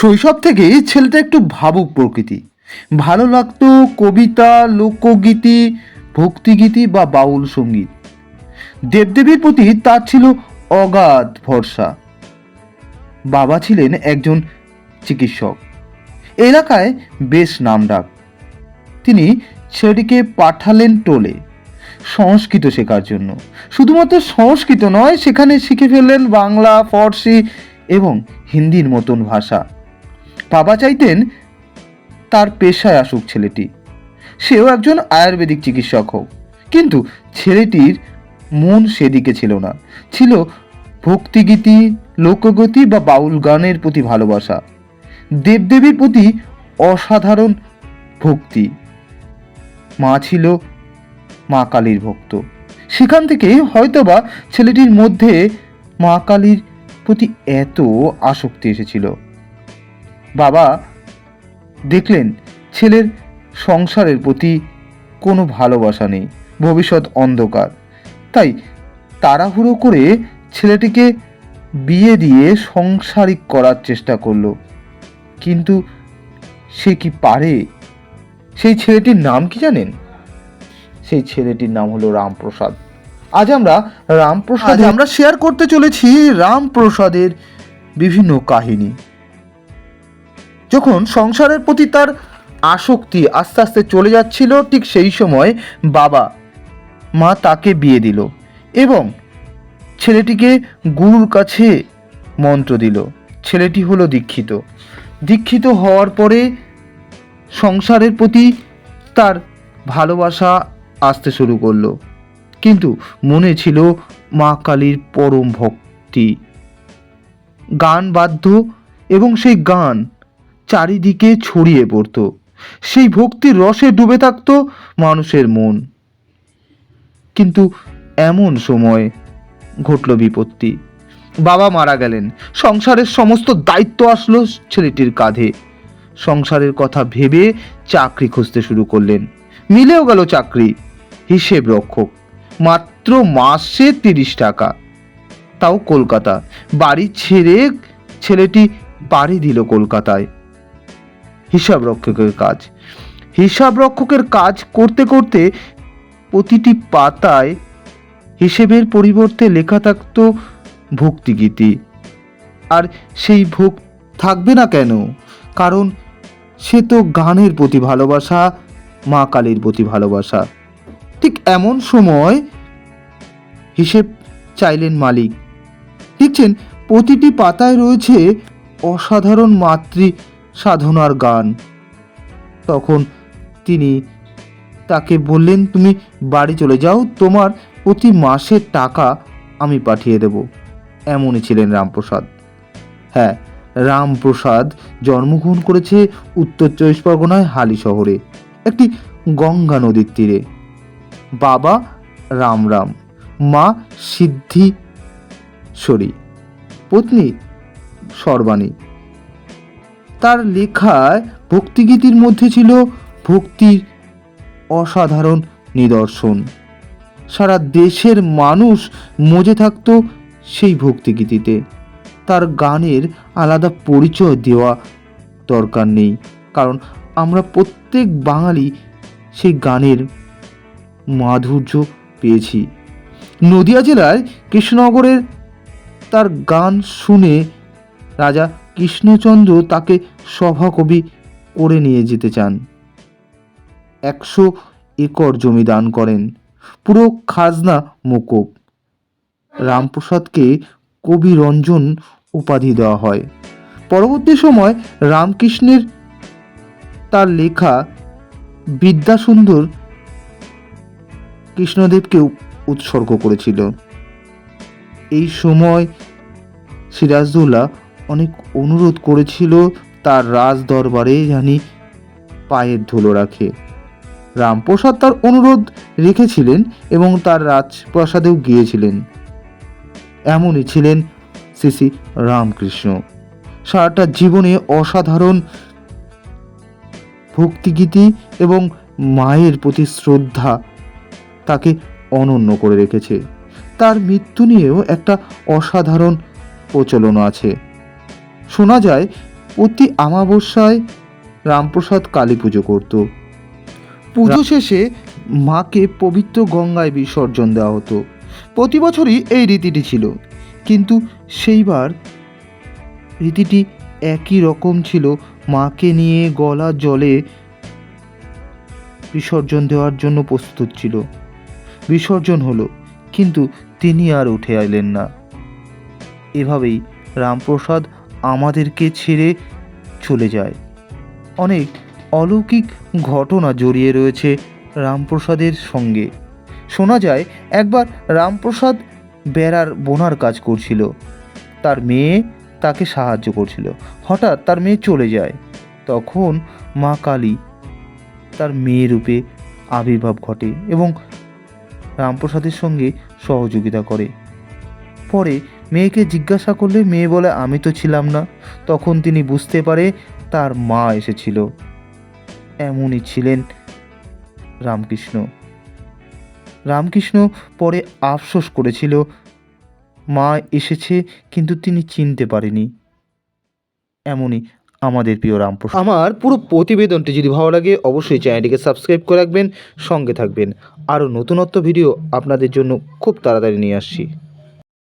শৈশব থেকেই ছেলেটা একটু ভাবুক প্রকৃতি। ভালো লাগতো কবিতা, লোকগীতি, ভক্তিগীতি বা বাউল সংগীত। দেবদেবীর প্রতি তার ছিল অগাধ ভরসা। বাবা ছিলেন একজন চিকিৎসক। এলাকায় বেশ নামডাক। তিনি ছেলেটিকে পাঠালেন টোলে। সংস্কৃত শেখার জন্য। শুধুমাত্র সংস্কৃত নয়, সেখানে শিখে ফেললেন বাংলা, ফরাসি এবং হিন্দির মতন ভাষা। বাবা চাইতেন তার পেশায় আসুক ছেলেটি। সেও একজন আয়ুর্বেদিক চিকিৎসক হোক। কিন্তু ছেলেটির মন সেদিকে ছিল না। ছিল ভক্তিগীতি, লোকগীতি বা বাউল গানের প্রতি ভালোবাসা। দেবদেবীর প্রতি অসাধারণ ভক্তি। মা ছিল মা কালীর ভক্ত। সেখান থেকে হয়তোবা ছেলেটির মধ্যে মা কালীর প্রতি এত আসক্তি এসেছিল। বাবা দেখলেন ছেলের সংসারের প্রতি কোনো ভালোবাসা নেই, ভবিষ্যৎ অন্ধকার। তাই তাড়াহুড়ো করে ছেলেটিকে বিয়ে দিয়ে সংসারিক করার চেষ্টা করল। কিন্তু সে কি পারে? সেই ছেলেটির নাম কি জানেন? সেই ছেলেটির নাম হলো রামপ্রসাদ। আজ আমরা রামপ্রসাদ আমরা শেয়ার করতে চলেছি রামপ্রসাদের বিভিন্ন কাহিনী। যখন সংসারের প্রতি তার আসক্তি আস্তে আস্তে চলে যাচ্ছিল, ঠিক সেই সময় বাবা, মা তাকে বিয়ে দিল এবং ছেলেটিকে গুরুর কাছে মন্ত্র দিল। ছেলেটি হলো দীক্ষিত। দীক্ষিত হওয়ার পরে সংসারের প্রতি তার ভালোবাসা আসতে শুরু করল। কিন্তু মনে ছিল মা কালীর পরম ভক্তি। গান বাধ্য এবং সেই গান চারিদিকে ছড়িয়ে পড়তো। সেই ভক্তির রসে ডুবে থাকত মানুষের মন। কিন্তু এমন সময় ঘটল বিপত্তি। বাবা মারা গেলেন। সংসারের সমস্ত দায়িত্ব আসলো ছেলেটির কাঁধে। সংসারের কথা ভেবে চাকরি খুঁজতে শুরু করলেন। মিলেও গেল চাকরি। হিসেব রক্ষক। মাত্র মাসে তিরিশ টাকা। তাও কলকাতা। বাড়ি ছেড়ে ছেলেটি পাড়ি দিল কলকাতায়। হিসাব রক্ষকের কাজ। হিসাব রক্ষকের কাজ করতে করতে প্রতিটি পাতায় হিসেবের পরিবর্তে লেখা থাকতো ভক্তিগীতি। আর সেই ভোগ থাকবে না কেন? কারণ সে তো গানের প্রতি ভালোবাসা, মা কালীর প্রতি ভালোবাসা। ঠিক এমন সময় হিসেব চাইলেন মালিক। দেখছেন, প্রতিটি পাতায় রয়েছে অসাধারণ মাতৃ সাধনার গান। তখন তিনি তাকে বললেন, তুমি বাড়ি চলে যাও, তোমার প্রতি মাসের টাকা আমি পাঠিয়ে দেব। এমনই ছিলেন রামপ্রসাদ। হ্যাঁ রামপ্রসাদ জন্মগ্রহণ করেছে উত্তর চব্বিশ পরগনায় হালি শহরে, একটি গঙ্গা নদীর তীরে। বাবা রাম রাম, মা সিদ্ধিশ্বরী, পত্নী সর্বাণী। তার লেখায় ভক্তিগীতির মধ্যে ছিল ভক্তির অসাধারণ নিদর্শন। সারা দেশের মানুষ মজে থাকতো সেই ভক্তিগীতিতে। তার গানের আলাদা পরিচয় দেওয়া দরকার নেই, কারণ আমরা প্রত্যেক বাঙালি সেই গানের মাধুর্য পেয়েছি। নদিয়া জেলায় কৃষ্ণনগরের তার গান শুনে রাজা কৃষ্ণচন্দ্র তাকে সভাকবি করে নিয়ে যেতে চান। একশো একর জমি দান করেন। পুরো খাজনা মকুব। রামপ্রসাদকে কবি রঞ্জন উপাধি দেওয়া হয়। পরবর্তী সময় রামকৃষ্ণের তার লেখা বিদ্যাসুন্দর কৃষ্ণদেবকে উৎসর্গ করেছিল। এই সময় সিরাজদৌল্লা অনেক অনুরোধ করেছিল তার রাজ দরবারে জানি পায়ের ধুলো রাখে। রামপ্রসাদ তার অনুরোধ রেখেছিলেন এবং তার রাজপ্রাসাদেও গিয়েছিলেন। এমনই ছিলেন শ্রী রামকৃষ্ণ। সারাটা জীবনে অসাধারণ ভক্তিগীতি এবং মায়ের প্রতি শ্রদ্ধা তাকে অনন্য করে রেখেছে। তার মৃত্যু নিয়েও একটা অসাধারণ প্রচলন আছে। শোনা যায় প্রতি আমাবস্যায় রামপ্রসাদ কালী পুজো করত। পুজো শেষে মাকে পবিত্র গঙ্গায় বিসর্জন দেওয়া হতো। প্রতি বছরই এই রীতিটি ছিল। কিন্তু সেইবার রীতিটি একই রকম ছিল। মাকে নিয়ে গলা জলে বিসর্জন দেওয়ার জন্য প্রস্তুত ছিল। বিসর্জন হলো, কিন্তু তিনি আর উঠে এলেন না। এভাবেই রামপ্রসাদ আমাদেরকে ছেড়ে চলে যায়। অনেক অলৌকিক ঘটনা জড়িয়ে রয়েছে রামপ্রসাদের সঙ্গে। শোনা যায়, একবার রামপ্রসাদ বেড়ার বোনার কাজ করছিল। তার মেয়ে তাকে সাহায্য করছিল। হঠাৎ তার মেয়ে চলে যায়। তখন মা কালী তার মেয়ে রূপে আবির্ভাব ঘটে এবং রামপ্রসাদের সঙ্গে সহযোগিতা করে। পরে মেয়েকে জিজ্ঞাসা করলে মেয়ে বলে, আমি তো ছিলাম না। তখন তিনি বুঝতে পারে তার মা এসেছিল। এমনই ছিলেন রামকৃষ্ণ। রামকৃষ্ণ পরে আফসোস করেছিল, মা এসেছে, কিন্তু তিনি চিনতে পারেনি। এমনই আমাদের প্রিয় রামপ্রসাদ। আমার পুরো প্রতিবেদনটি যদি ভালো লাগে, অবশ্যই চ্যানেলটিকে সাবস্ক্রাইব করে রাখবেন, সঙ্গে থাকবেন। আরও নতুনত্ব ভিডিও আপনাদের জন্য খুব তাড়াতাড়ি নিয়ে আসছি।